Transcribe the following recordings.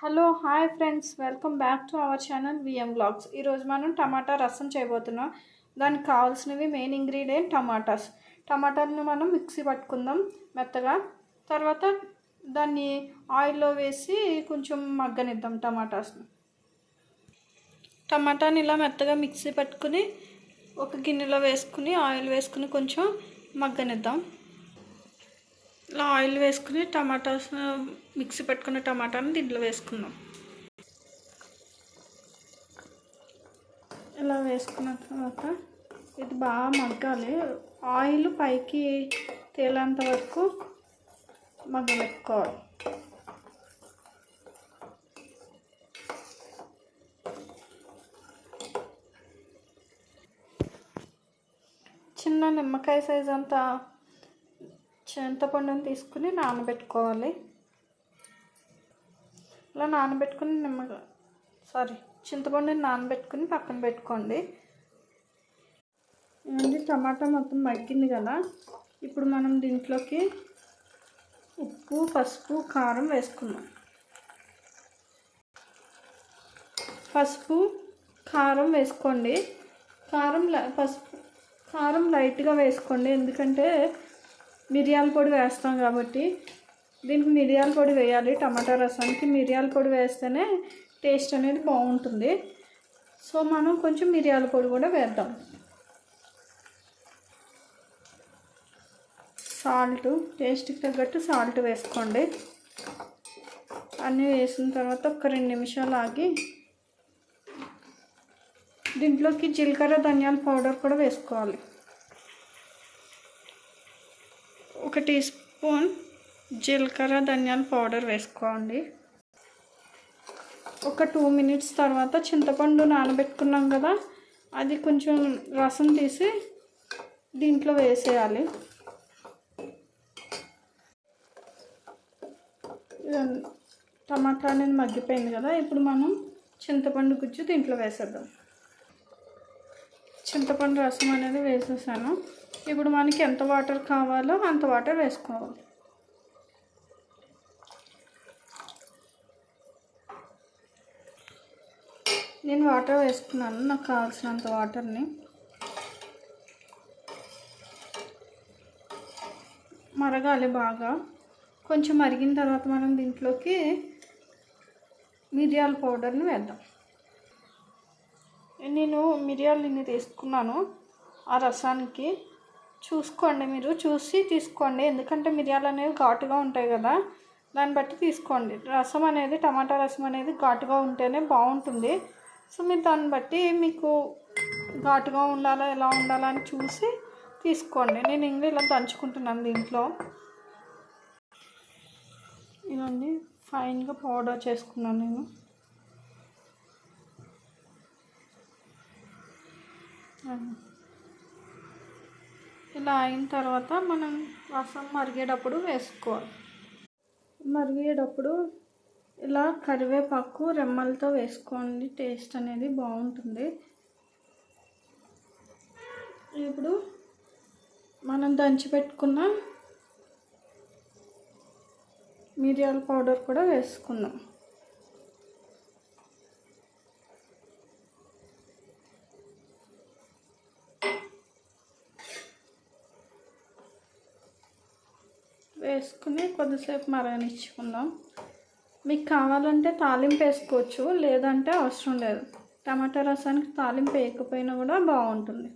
Hello hi friends welcome back to our channel V M blogs ఈరోజు మనం టమాటా రసం చేయబోతున్నాం. దానికి కావాల్సినవి మెయిన్ ఇంగ్రీడియంట్ టమాటాస్. టమాటాలను మనం మిక్సీ పట్టుకుందాం మెత్తగా. తర్వాత దాన్ని ఆయిల్లో వేసి కొంచెం మగ్గనిద్దాం టమాటాస్ని. టమాటాని ఇలా మెత్తగా మిక్సీ పట్టుకుని ఒక గిన్నెలో వేసుకుని ఆయిల్ వేసుకుని కొంచెం మగ్గనిద్దాం. ఇలా ఆయిల్ వేసుకుని టమాటాస్ మిక్సీ పెట్టుకున్న టమాటాని దీంట్లో వేసుకుందాం. ఇలా వేసుకున్న తర్వాత ఇది బాగా మగ్గాలి. ఆయిల్ పైకి తేలేంత వరకు మగ్గబెట్టుకోవాలి చిన్న నిమ్మకాయ సైజ్ అంతా చింతపండుని తీసుకుని నానబెట్టుకోవాలి. ఇలా నానబెట్టుకుని నిమ్మ సారీ చింతపండుని నానబెట్టుకుని పక్కన పెట్టుకోండి. ఏమండి టమాటా మొత్తం మగ్గింది కదా? ఇప్పుడు మనం దీంట్లోకి ఉప్పు పసుపు కారం వేసుకుందాం. పసుపు కారం వేసుకోండి. కారం పసుపు కారం లైట్గా వేసుకోండి. ఎందుకంటే మిరియాల పొడి వేస్తాం కాబట్టి దీనికి మిరియాల పొడి వేయాలి. టమాటా రసానికి మిరియాల పొడి వేస్తేనే టేస్ట్ అనేది బాగుంటుంది. సో మనం కొంచెం మిరియాల పొడి కూడా వేద్దాం. సాల్ట్ టేస్ట్కి తగ్గట్టు సాల్ట్ వేసుకోండి. అన్నీ వేసిన తర్వాత ఒక రెండు నిమిషాలు ఆగి దీంట్లోకి జీలకర్ర ధనియాల పౌడర్ కూడా వేసుకోవాలి. ఒక టీ స్పూన్ జీలకర్ర ధనియాల పౌడర్ వేసుకోండి. ఒక టూ మినిట్స్ తర్వాత చింతపండు నానబెట్టుకున్నాం కదా అది కొంచెం రసం తీసి దీంట్లో వేసేయాలి. టమాటా అనేది మగ్గిపోయింది కదా ఇప్పుడు మనం చింతపండు గుజ్జు దీంట్లో వేసేద్దాం. చింతపండు రసం అనేది వేసేసాను. ఇప్పుడు మనకి ఎంత వాటర్ కావాలో అంత వాటర్ వేసుకోవాలి. నేను వాటర్ వేసుకున్నాను నాకు కావాల్సినంత వాటర్ని. మరగాలి బాగా. కొంచెం మరిగిన తర్వాత మనం దీంట్లోకి మిరియాల పౌడర్ని వేద్దాం. నేను మిరియాలు ఇన్ని తీసుకున్నాను ఆ రసానికి. చూసుకోండి మీరు చూసి తీసుకోండి. ఎందుకంటే మిరియాలు అనేవి ఘాటుగా ఉంటాయి కదా దాన్ని బట్టి తీసుకోండి. రసం అనేది టమాటా రసం అనేది ఘాటుగా ఉంటేనే బాగుంటుంది. సో మీరు దాన్ని బట్టి మీకు ఘాటుగా ఉండాలా ఎలా ఉండాలా అని చూసి తీసుకోండి. నేను ఇంకా ఇలా దంచుకుంటున్నాను దీంట్లో. ఇవన్నీ ఫైన్గా పౌడర్ చేసుకున్నాను నేను. ఇలా అయిన తర్వాత మనం రసం మరిగేటప్పుడు వేసుకోవాలి. మరిగేటప్పుడు ఇలా కరివేపాకు రెమ్మలతో వేసుకోండి. టేస్ట్ అనేది బాగుంటుంది. ఇప్పుడు మనం దంచి పెట్టుకున్న మిరియాల పౌడర్ కూడా వేసుకుందాం. వేసుకుని కొద్దిసేపు మరగనిచ్చుకుందాం. మీకు కావాలంటే తాలింపు వేసుకోవచ్చు లేదంటే అవసరం లేదు. టమాటా రసానికి తాలింపు వేయకపోయినా కూడా బాగుంటుంది.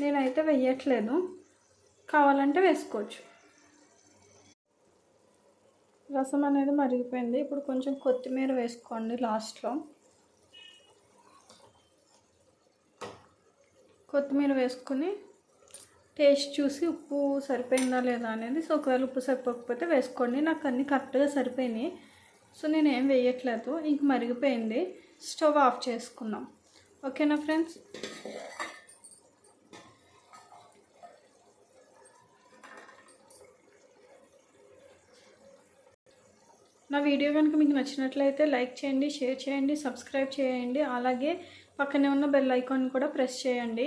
నేనైతే వేయట్లేదు. కావాలంటే వేసుకోవచ్చు. రసం అనేది మరిగిపోయింది. ఇప్పుడు కొంచెం కొత్తిమీర వేసుకోండి లాస్ట్లో. కొత్తిమీర వేసుకుని టేస్ట్ చూసి ఉప్పు సరిపోయిందా లేదా అనేది సో ఒకవేళ ఉప్పు సరిపోకపోతే వేసుకోండి. నాకు అన్నీ కరెక్ట్గా సరిపోయినాయి. సో నేను ఏం వేయట్లేదు. ఇంక మరిగిపోయింది. స్టవ్ ఆఫ్ చేసుకున్నాం ఓకేనా ఫ్రెండ్స్? నా వీడియో కనుక మీకు నచ్చినట్లయితే లైక్ చేయండి షేర్ చేయండి సబ్స్క్రైబ్ చేయండి. అలాగే పక్కనే ఉన్న బెల్ ఐకాన్ కూడా ప్రెస్ చేయండి.